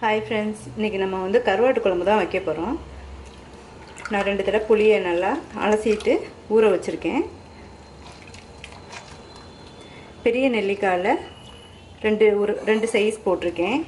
Hi friends இன்றைக்கி நம்ம வந்து கருவாட்டு குழம்பு தான் வைக்க போகிறோம் நான் ரெண்டு தடவை புளியை நல்லா அலசிட்டு ஊற வச்சுருக்கேன். பெரிய நெல்லிக்காயில் ரெண்டு ஒரு ரெண்டு சைஸ் போட்டிருக்கேன்.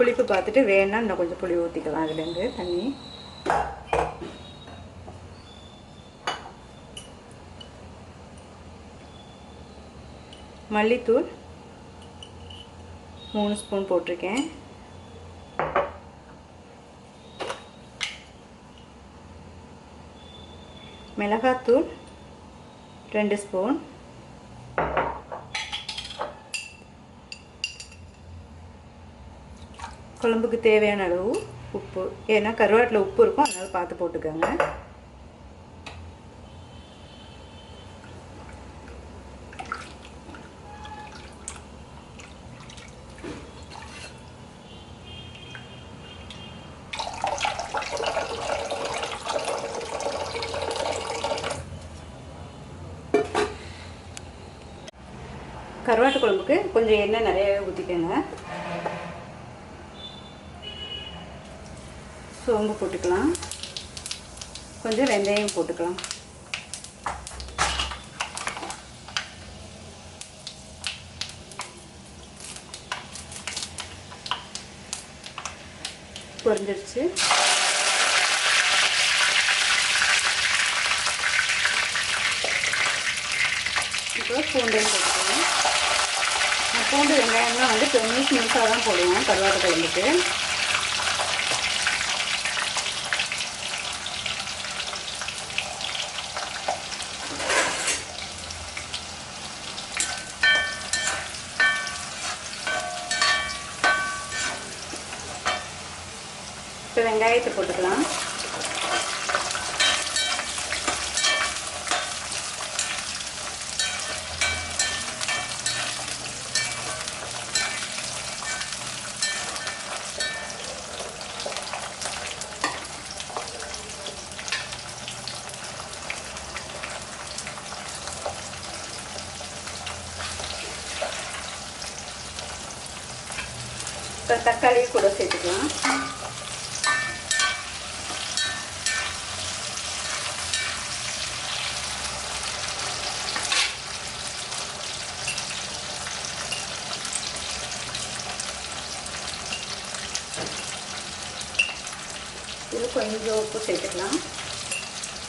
புளிப்பு பார்த்துட்டு வேணால் இன்னும் கொஞ்சம் புளி ஊற்றிக்கலாம் அதுலேருந்து தண்ணி. மல்லித்தூள் மூணு ஸ்பூன் போட்டிருக்கேன். மிளகாத்தூள் ரெண்டு ஸ்பூன். குழம்புக்கு தேவையான அளவு உப்பு. ஏன்னா கருவாட்டில் உப்பு இருக்கும் அதனால் பார்த்து போட்டுக்கோங்க. கருவாட்டு குழம்புக்கு கொஞ்சம் எண்ணெய் நிறையவே ஊற்றிக்கோங்க சோம்பு போட்டுக்கலாம். கொஞ்சம் வெந்தயம் போட்டுக்கலாம். பொரிஞ்சிருச்சு. இப்போ பூண்டையும் போட்டுக்கலாம். பூண்டு வெங்காயம்லாம் வந்து மியூஸ் மியூஸாக தான் போடுவோம் கருவாட்டு குழம்புக்கு. இப்போ வெங்காயத்தை போட்டுக்கலாம். இப்போ தக்காளி கூட சேர்த்துக்கலாம். இது கொஞ்சம் உப்பு சேர்த்துக்கலாம்.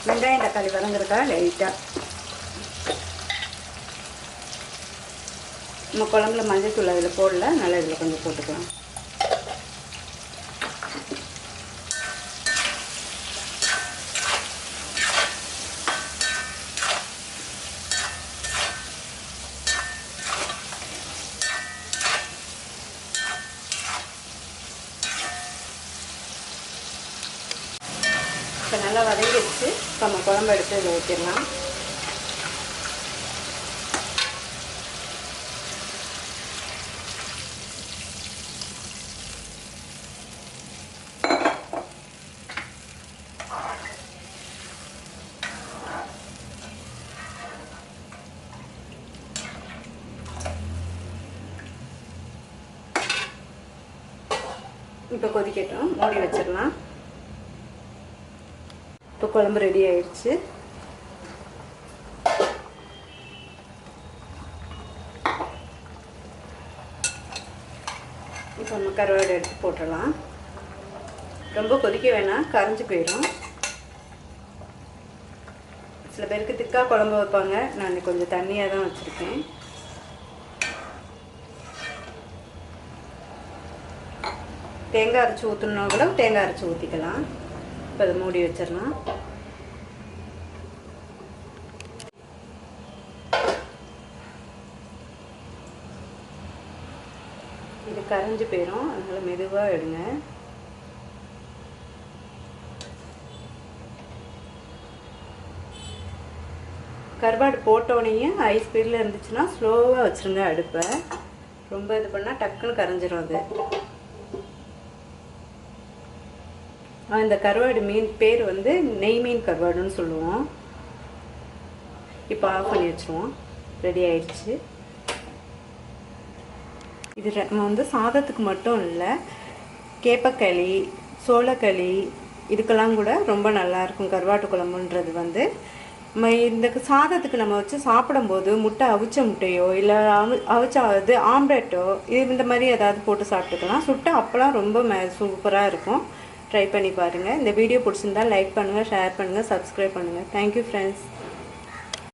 வெங்காயம் தக்காளி வதங்குறக்கா லைட்டாக நம்ம குழம்புல மஞ்சள் தூள் அதில் போடல நல்லா இதில் கொஞ்சம் போட்டுக்கலாம். இப்போ நல்லா வதங்கிடுச்சு. இப்போ நம்ம குழம்பு எடுத்து இதை ஊற்றிடலாம் இப்போ கொதிக்கட்டும். மூடி வச்சிடலாம். இப்போ குழம்பு ரெடி ஆயிடுச்சு இப்போ நம்ம கருவாடு எடுத்து போட்டுடலாம். ரொம்ப கொதிக்க வேணாம் கரைஞ்சி போயிடும் சில பேருக்கு திக்காக குழம்பு வைப்பாங்க. நான் கொஞ்சம் தண்ணியாக தான் வச்சுருக்கேன். தேங்காய் அரைச்சி ஊற்றணுன்னா கூட தேங்காய் அரைச்சி ஊற்றிக்கலாம் இப்போ அதை மூடி வச்சிடலாம். இது கரைஞ்சி போயிடும் அதனால் மெதுவாக எடுங்க. கருவாடு போட்டோடனேயும் ஹை ஸ்பீடில் இருந்துச்சுன்னா ஸ்லோவாக வச்சுருங்க அடுப்பை. ரொம்ப இது பண்ணால் டக்குன்னு கரைஞ்சிரும் அது. இந்த கருவாடு மீன் பேர் வந்து நெய் மீன் கருவாடுன்னு சொல்லுவோம். இப்போ ஆஃப் பண்ணி வச்சுருவோம். ரெடி ஆயிடுச்சு. இது நம்ம வந்து சாதத்துக்கு மட்டும் இல்லை கேப்பக்களி சோளக்களி இதுக்கெல்லாம் கூட ரொம்ப நல்லா இருக்கும் கருவாட்டு குழம்புன்றது வந்து. இந்த சாதத்துக்கு நம்ம வச்சு சாப்பிடும்போது முட்டை அவிச்ச முட்டையோ இல்லை அவி அவிச்ச இது ஆம்லெட்டோ இது இந்த மாதிரி ஏதாவது போட்டு சாப்பிட்டுக்கலாம். சுட்டு அப்போலாம் ரொம்ப சூப்பராக இருக்கும். ட்ரை பண்ணி பாருங்கள் இந்த வீடியோ பிடிச்சிருந்தா லைக் பண்ணுங்கள் ஷேர் பண்ணுங்கள் சப்ஸ்கிரைப் பண்ணுங்கள் தேங்க்யூ ஃப்ரெண்ட்ஸ்